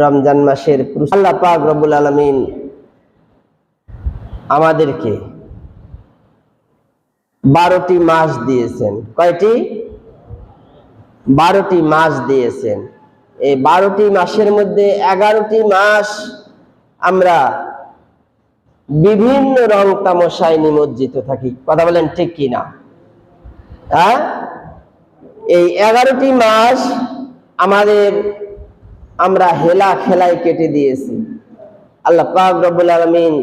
রমজান মাসের আল্লাহ পাক রব্বুল আলমিন আমাদেরকে বারোটি মাস দিয়েছেন। কয়টি? বারোটি মাস দিয়েছেন। এই বারোটি মাসের মধ্যে এগারোটি মাস আমরা বিভিন্ন রং তামশায় নিমজ্জিত থাকি। কথা বলেন ঠিক কি না? হ্যাঁ? এই এগারোটি মাস আমাদের আমরা হেলা খেলায় কেটে দিয়েছি। আল্লাহ পাক রব্বুল আলমিন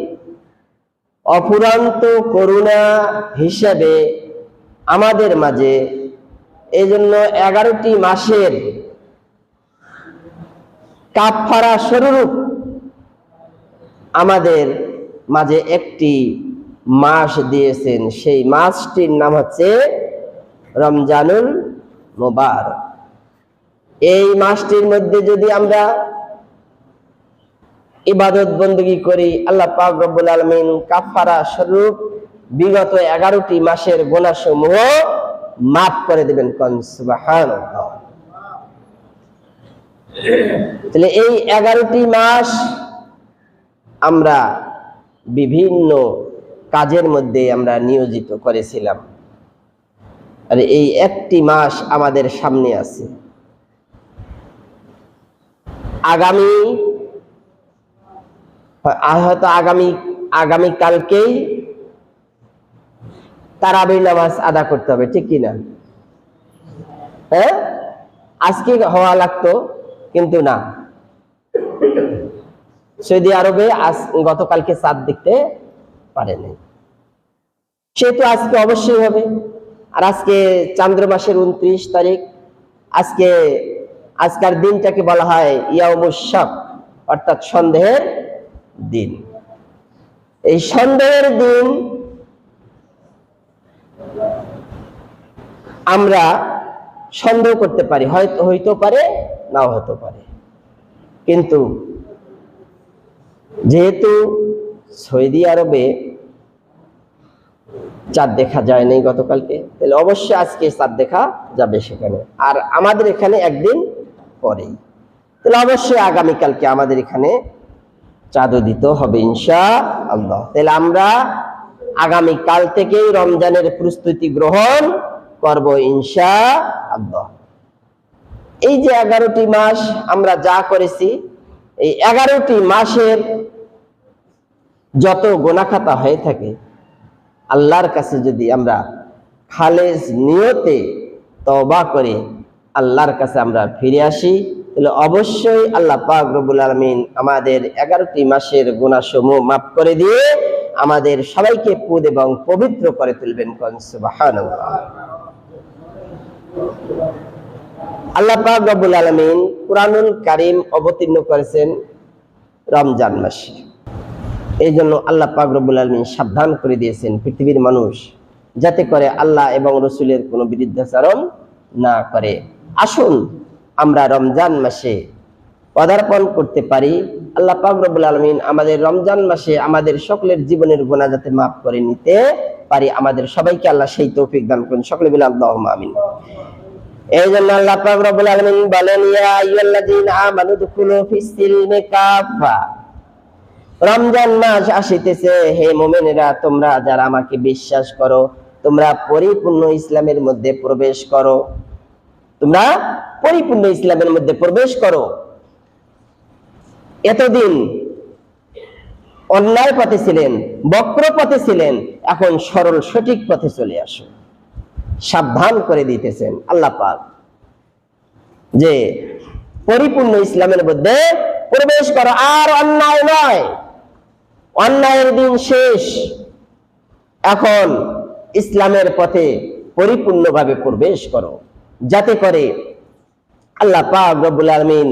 অফুরান্ত করুণা হিসাবে আমাদের মাঝে এই জন্য এগারোটি মাসের কাপফারা স্বরূপ আমাদের মাঝে একটি মাস দিয়েছেন। সেই মাসটির নাম হচ্ছে রমজানুল মোবার এই মাসটির মধ্যে যদি আমরা ইবাদত বন্দী করি, আল্লাহ পাক রব্বুল আলমিন কাফারা স্বরূপ বিগত এগারোটি মাসের গোনাসমূহ মাফ করে দেবেন কনসুবাহান তাহলে এই এগারোটি মাস আমরা বিভিন্ন কাজের মধ্যে আমরা নিয়োজিত করেছিলাম। আর এই একটি মাস আমাদের সামনে আছে। আগামী হয়তো আগামী আগামী কালকেই তারাবির নামাজ আদা করতে হবে, ঠিক কিনা? হ্যাঁ? আজকে হওয়া লাগতো, কিন্তু না। সৌদি আরবে আজ গতকালকে চাঁদ দেখতে পারেনি সেহেতু আজকে অবশ্যই হবে। আর আজকে চান্দ্র মাসের উনত্রিশ তারিখ, আজকে আজকার দিনটাকে বলা হয় ইয়ামুসাক অর্থাৎ সন্দেহের দিন। এই সন্দেহের দিন আমরা সন্দেহ করতে পারি, হয়তো হইতে পারে, নাও হতে পারে। কিন্তু যেহেতু সৌদি আরবে চাঁদ দেখা যায় নাই গতকালকে, তাহলে অবশ্যই আজকে চাঁদ দেখা যাবে সেখানে। আর আমাদের এখানে একদিন পরেই। তাহলে অবশ্যই আগামীকালকে আমাদের এখানে চাঁদ দিতে হবে ইনশা আল্লাহ তাহলে আমরা আগামীকাল থেকেই রমজানের প্রস্তুতি গ্রহণ করব ইনশা আল্লাহ এই যে এগারোটি মাস আমরা যা করেছি, এই এগারোটি মাসের যত গোনাখাতা হয়ে থাকে, আল্লাহর কাছে যদি আমরা খালেজ নিয়তে তবা করে আল্লাহর কাছে আমরা ফিরে আসি, তাহলে অবশ্যই আল্লাহ পাক রবুল আলমিন আমাদের এগারোটি মাসের গুণাসমূহ মাফ করে দিয়ে আমাদের সবাইকে পুদ এবং পবিত্র করে তুলবেন কনসুবাহান আল্লাহ পাক রবুল আলমিন কুরআনুল কারিম অবতীর্ণ করেছেন রমজান মাসে। এই জন্য আল্লাহ পাক রবুল আলমিন সাবধান করে দিয়েছেন পৃথিবীর মানুষ, যাতে করে আল্লাহ এবং রসুলের কোনো বিরুদ্ধাচরণ না করে। আসুন, আমরা রমজান মাসে পদার্পণ করতে পারি। আল্লাহ পাক রবুল আলমিন আমাদের রমজান মাসে আমাদের সকলের জীবনের গোনা যাতে মাফ করে নিতে পারি, আমাদের সবাইকে আল্লাহ সেই তৌফিক দান করুন। সকলে মিলে আল্লাহ আমিন। এই জন্য আল্লাহ পাক রবুল আলমিন বলেন রমজান মাস আসিতেছে, হে মোমেনেরা, তোমরা যারা আমাকে বিশ্বাস করো, তোমরা পরিপূর্ণ ইসলামের মধ্যে প্রবেশ করো। তোমরা পরিপূর্ণ ইসলামের মধ্যে প্রবেশ করো। এতদিন অন্যায় পথে ছিলেন, বক্র পথে ছিলেন, এখন সরল সঠিক পথে চলে আসো সাবধান করে দিতেছেন আল্লাহ পাক যে পরিপূর্ণ ইসলামের মধ্যে প্রবেশ করো আর অন্যায় নয়। অন্যায়ের দিন শেষ। এখন ইসলামের পথে পরিপূর্ণভাবে প্রবেশ করো। যাতে করে আল্লাহ পাক রব্বুল আলমিন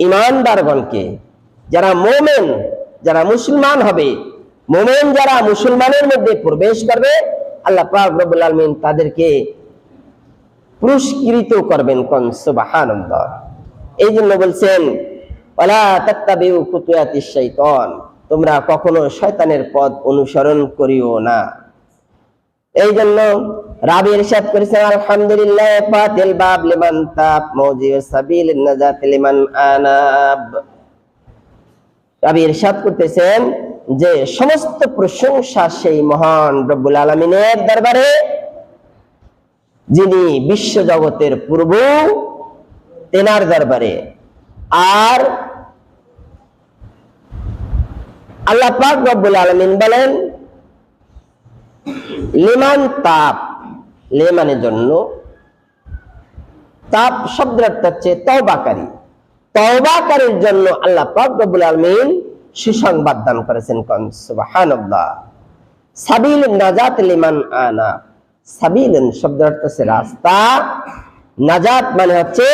ইমানদারগণকে যারা মোমেন, যারা মুসলমান হবে, মোমেন যারা মুসলমানের মধ্যে প্রবেশ করবে, আল্লাহ পাক রব্বুল আলমিন তাদেরকে পুরস্কৃত করবেন কন? সুবহানাল্লাহ। এই জন্য বলছেন, ওয়ালা তাত্তাবিউ খুতুয়াতিশ শাইতান। তোমরা কখনো শয়তানের পথ অনুসরণ করিও না। এই জন্য যে, সমস্ত প্রশংসা সেই মহান রব্বুল আলমিনের দরবারে, যিনি বিশ্ব জগতের পূর্ব, তেনার দরবারে। আর আল্লাহ পাক রব্বুল আলমিন বলেন লিমান তাপ। লেমানের জন্য তাপ অর্থ হচ্ছে তওবাকারী। তওবাকারীর জন্য আল্লাহ পাক রব্বুল আলামিন সুসংবাদ দান করেছেন কোন? সুবহানাল্লাহ। সাবিল নাজাত লিমান আনা। সাবিল শব্দের অর্থ হচ্ছে রাস্তা। নাজাত মানে হচ্ছে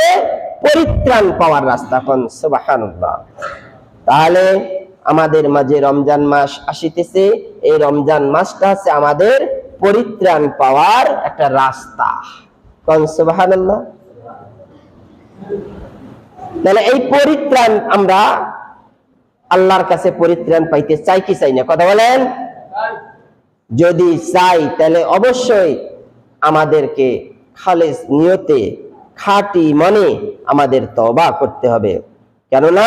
পরিত্রাণ পাওয়ার রাস্তা কোন? সুবহানাল্লাহ। তাহলে আমাদের মাঝে রমজান মাস আসিতেছে। এই রমজান মাসটা হচ্ছে আমাদের পরিত্রাণ পাওয়ার একটা রাস্তা। তাহলে এই পরিত্রাণ আমরা আল্লাহর কাছে পরিত্রাণ পাইতে চাই কি চাই না? কথা বলেন? যদি চাই, তাহলে অবশ্যই আমাদেরকে খালেস নিয়তে খাঁটি মনে আমাদের তবা করতে হবে। কেননা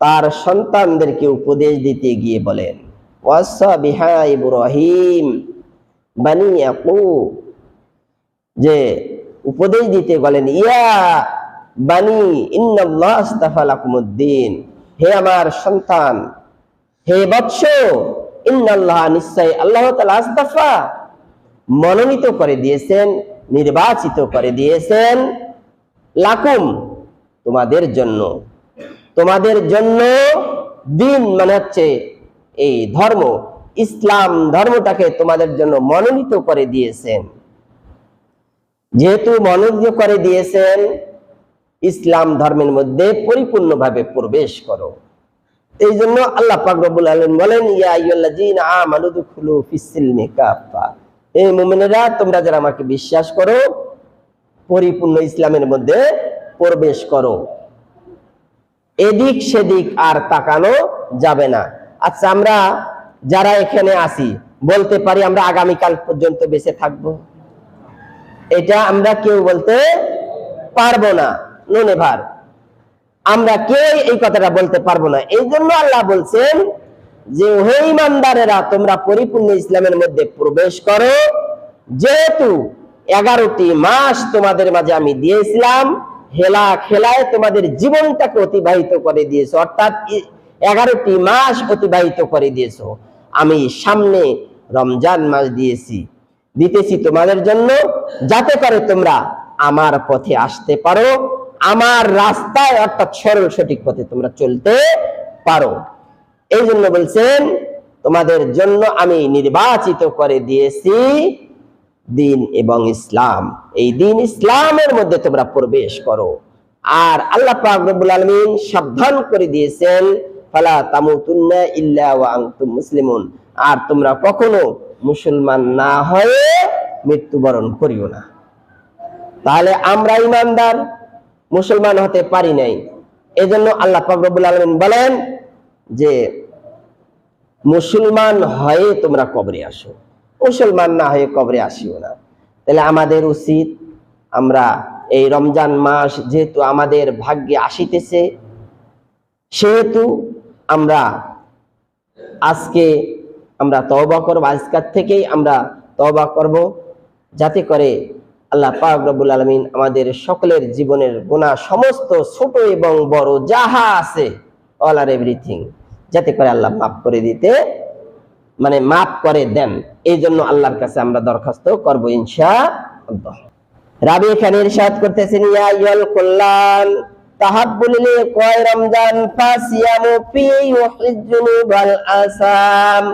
তার সন্তানদেরকে উপদেশ দিতে গিয়ে বলেন, ওয়াসা বিহা ইব্রাহিম, বানি ইয়াকুব। যে উপদেশ দিতে বলেন, ইয়া বানি, ইন্নাল্লাহ আস্তাফা লাকুমুদ্দিন। হে আমার সন্তান, হে বৎস, ইন্নাল্লাহ নিশ্চয় আল্লাহ তাআলা আস্তাফা মনোনীত করে দিয়েছেন, নির্বাচিত করে দিয়েছেন লাকুম তোমাদের জন্য। তোমাদের জন্য দিন মানে হচ্ছে এই ধর্ম। ইসলাম ধর্মটাকে তোমাদের জন্য মনোনীত করে দিয়েছেন। যেহেতু মনোনীত করে দিয়েছেন, ইসলাম ধর্মের মধ্যে পরিপূর্ণভাবে প্রবেশ করো। এই জন্য আল্লাহ পাক রব্বুল আলামিন বলেন এই তোমরা যারা আমাকে বিশ্বাস করো, পরিপূর্ণ ইসলামের মধ্যে প্রবেশ করো। এদিক সেদিক আর তাকানো যাবে না। আচ্ছা আমরা যারা এখানে আসি বলতে পারি আমরা আগামীকাল পর্যন্ত বেঁচে থাকব? এটা আমরা কেউ বলতে পারব না, নুনে ভার। আমরা কেউ এই কথাটা বলতে পারব না। এই জন্য আল্লাহ বলছেন যে, হে ইমানদারেরা, তোমরা পরিপূর্ণ ইসলামের মধ্যে প্রবেশ করো। যেহেতু এগারোটি মাস তোমাদের মাঝে আমি দিয়েছিলাম হেলা খেলায় তোমাদের জীবনটাকে অতিবাহিত করে দিয়েছ। অর্থাৎ এগারোটি মাস অতিবাহিত করে দিয়েছ। আমি সামনে রমজান মাস দিয়েছি। দিতেছি তোমাদের জন্য যাতে করে তোমরা আমার পথে আসতে পারো, আমার রাস্তায় অর্থাৎ সরল সঠিক পথে তোমরা চলতে পারো। এই জন্য বলছেন, তোমাদের জন্য আমি নির্বাচিত করে দিয়েছি দিন এবং ইসলাম। এই দিন ইসলামের মধ্যে তোমরা প্রবেশ করো। আর আল্লাহ রব্বুল আলামিন সাবধান করে দিয়েছেন, ফালা তামুতুন্না ইল্লা আর তোমরা কখনো মুসলমান না হয়ে মৃত্যুবরণ করিও না। তাহলে আমরা ইমানদার, মুসলমান হতে পারি নাই। এজন্য আল্লাহ রব্বুল আলামিন বলেন যে, মুসলমান হয়ে তোমরা কবরে আসো। মুসলমান না হয়ে কবরে আসিও না। তাহলে আমাদের উচিত আমরা এই রমজান মাস যেহেতু আমাদের ভাগ্যে আসিতেছে, সেহেতু আমরা আজকে আমরা তওবা করব, আজকার থেকেই আমরা তওবা করব, যাতে করে আল্লাহ পাক রব্বুল আলামিন আমাদের সকলের জীবনের গুনাহ সমস্ত ছোট এবং বড় যাহা আছে অল আর এভরিথিং যাতে করে আল্লাহ মাফ করে দিতে মানে মাফ করে দেন। এই জন্য আল্লাহর কাছে আমরা দরখাস্ত করব ইনশা রাবি এখানে ইরশাদ করতেছেন, ইয়া কুল্লান তাহাব্বুল কয় রমজান, ফাসিয়ামু ফি বাল আসাম।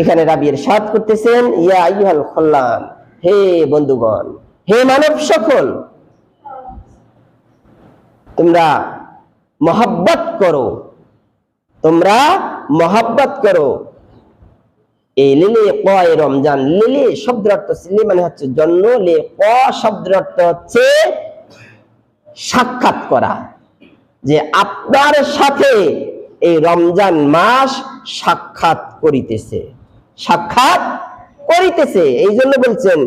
এখানে রাবির সাদ করতেছেন, ইয়া হে বন্ধুগণ, হে মানব সকল তোমরা মহাব্বত করো। তোমরা মহাব্বত করো। এই লিলি কয় রমজান লিলি শব্দের অর্থ মানে হচ্ছে জন্ম ক শব্দের অর্থ হচ্ছে সাক্ষাৎ করা। যে আপনার সাথে এই রমজান মাস সাক্ষাৎ করিতেছে। সাক্ষাৎ করিতেছে। এই জন্য বলছেন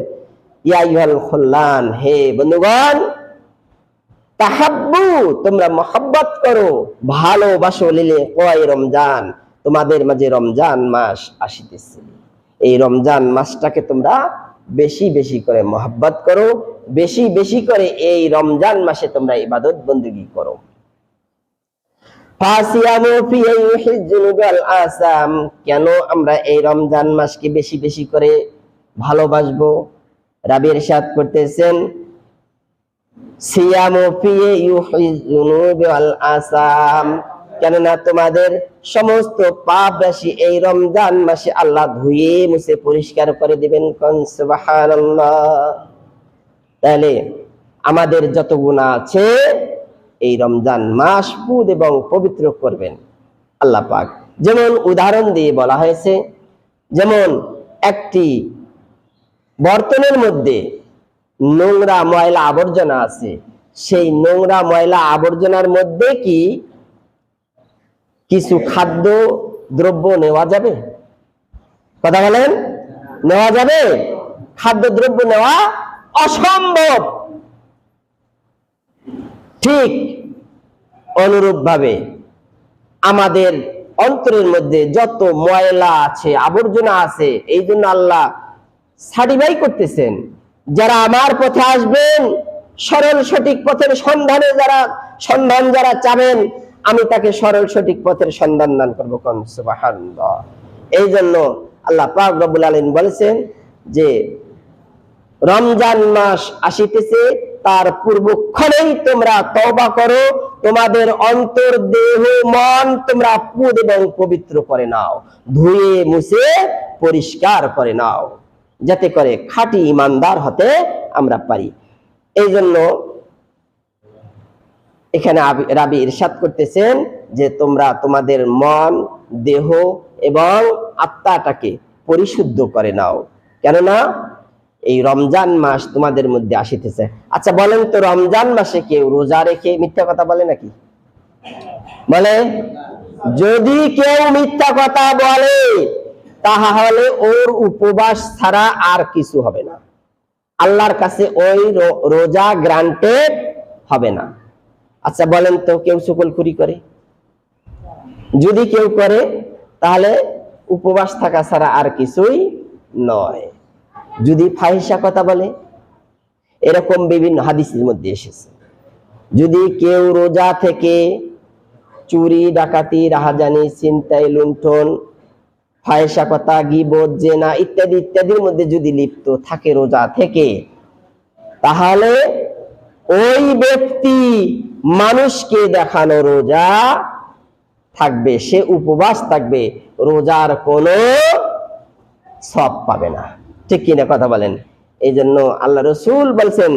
ইয়াইহাল খল্লান, হে বন্ধুগণ, তাহাব্বু, তোমরা মহাব্বত করো, ভালোবাসো লিলে কয় রমজান। তোমাদের মাঝে রমজান মাস আসিতেছে। এই রমজান মাসটাকে তোমরা বেশি বেশি করে মহাব্বত করো, বেশি বেশি করে এই রমজান মাসে তোমরা ইবাদত বন্দী করো। কেন আমরা এই রমজান মাসকে বেশি বেশি করে ভালোবাসবো? রাবির সাথ করতেছেন, সিয়ামু ফি আইয়ুহিল জুনুবি আসাম কেননা তোমাদের সমস্ত পাপ রাশি এই রমজান মাসে আল্লাহ ধুয়ে মুছে পরিষ্কার করে দিবেন তাহলে আমাদের যত গুণা আছে, এই রমজান মাস পুদ এবং পবিত্র করবেন আল্লাহ পাক। যেমন উদাহরণ দিয়ে বলা হয়েছে, যেমন একটি বর্তনের মধ্যে নোংরা ময়লা আবর্জনা আছে, সেই নোংরা ময়লা আবর্জনার মধ্যে কি কিছু খাদ্য দ্রব্য নেওয়া যাবে? কথা বলেন? নেওয়া যাবে? খাদ্য দ্রব্য নেওয়া অসম্ভব। ঠিক অনুরূপ ভাবে আমাদের অন্তরের মধ্যে যত ময়লা আছে, আবর্জনা আছে, এই জন্য আল্লাহ সার্টিফাই করতেছেন। যারা আমার পথে আসবেন, সরল সঠিক পথের সন্ধানে যারা সন্ধান যারা চাবেন আমি তাকে সরল সঠিক পথের সন্ধান দান করব এই জন্য আল্লাহ পাক রব্বুল আলামিন বলেছেন যে, রমজান মাস আসিতেছে, তার পূর্বক্ষণেই তোমরা তওবা করো, তোমাদের অন্তর, দেহ, মন তোমরা পুদ এবং পবিত্র করে নাও, ধুয়ে, মুছে, পরিষ্কার করে নাও, যাতে করে খাঁটি ইমানদার হতে আমরা পারি। এই জন্য এখানে রাবি ইরশাদ করতেছেন যে তোমরা তোমাদের মন, দেহ এবং আত্মাটাকে পরিশুদ্ধ করে নাও। কেননা এই রমজান মাস তোমাদের মধ্যে আসিতেছে। আচ্ছা বলেন তো রমজান মাসে কেউ রোজা রেখে মিথ্যা কথা বলে নাকি? বলে, যদি কেউ মিথ্যা কথা বলে, তাহলে ওর উপবাস ছাড়া আর কিছু হবে না। আল্লাহর কাছে ওই রোজা গ্রান্টেড হবে না। আচ্ছা বলেন তো কেউ শুকলখুরি করে? যদি কেউ করে, তাহলে উপবাস থাকা ছাড়া আর কিছুই নয়। যদি ফাহিসা কথা বলে, এরকম বিভিন্ন হাদিসের মধ্যে এসেছে। যদি কেউ রোজা থেকে চুরি, ডাকাতি, রাহাজানি চিন্তাই লুণ্ঠন ফায়সা কথা, গিবত, জেনা ইত্যাদি, ইত্যাদির মধ্যে যদি লিপ্ত থাকে রোজা থেকে, তাহলে ওই ব্যক্তি মানুষকে দেখানো রোজা থাকবে, সে উপবাস থাকবে, রোজার কোনো সব পাবে না। ঠিক কিনা কথা বলেন? এই জন্য আল্লাহ রসুল বলছেন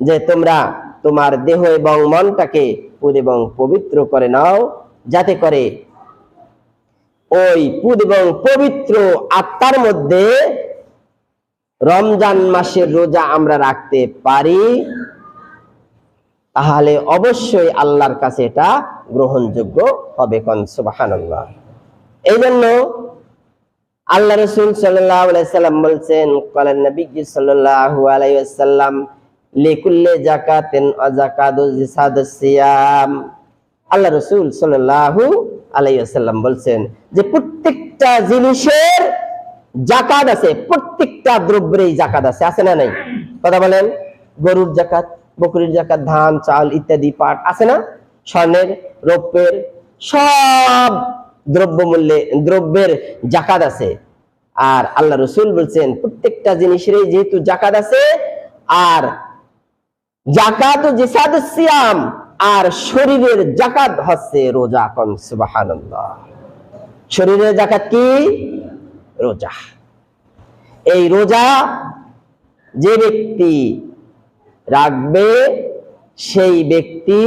যে, তোমরা তোমার দেহ এবং মনটাকে পুদ এবং পবিত্র করে নাও, যাতে করে ওই পুদ এবং পবিত্র আত্মার মধ্যে রমজান মাসের রোজা আমরা রাখতে পারি। তাহলে অবশ্যই আল্লাহর কাছে এটা গ্রহণযোগ্য হবে কন? সুবহানাল্লাহ। এই জন্য আল্লাহ রসুল সাল্লাম বলছেন আল্লাহ রসুল সাল্লাল্লাহু আলাইহি ওয়াসাল্লাম বলছেন যে প্রত্যেকটা জিনিসের জাকাত আছে, প্রত্যেকটা দ্রব্যেরই জাকাত আছে আছে না নাই? কথা বলেন, গরুর জাকাত বকরির জাকাত, ধান, চাল ইত্যাদি পাট আছে না? স্বর্ণের, রৌপ্যের সব দ্রব্য মূল্যে দ্রব্যের জাকাত আছে। আর আল্লাহ রসুল বলছেন, প্রত্যেকটা জিনিসেরই যেহেতু জাকাত আছে, আর জাকাত সিয়াম, আর শরীরের জাকাত হচ্ছে রোজা কন, সুবহানাল্লাহ। শরীরের জাকাত কি? রোজা। এই রোজা যে ব্যক্তি রাখবে, সেই ব্যক্তি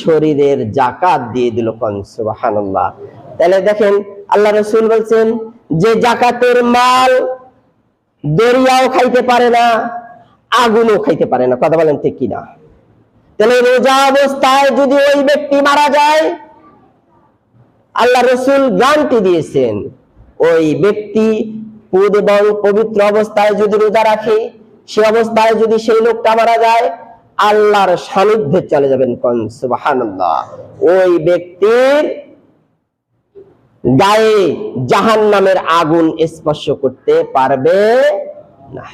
শরীরের জাকাত দিয়ে দিল কন তাহলে দেখেন, আল্লাহ রসুল বলছেন, যে জাকাতের মাল দরিয়াও খাইতে পারে না, আগুনও খাইতে পারে না। কথা বলেন ঠিক কিনা? তাহলে রোজা অবস্থায় যদি ওই ব্যক্তি মারা যায়, আল্লাহ রসুল গ্রান্টি দিয়েছেন, ওই ব্যক্তি পুদ এবং পবিত্র অবস্থায় যদি রোজা রাখে সে অবস্থায় যদি সেই লোকটা মারা যায়, আল্লাহর সান্নিধ্যে চলে যাবেন কন? সুবহানাল্লাহ। ওই ব্যক্তির গায়ে জাহান নামের আগুন স্পর্শ করতে পারবে না।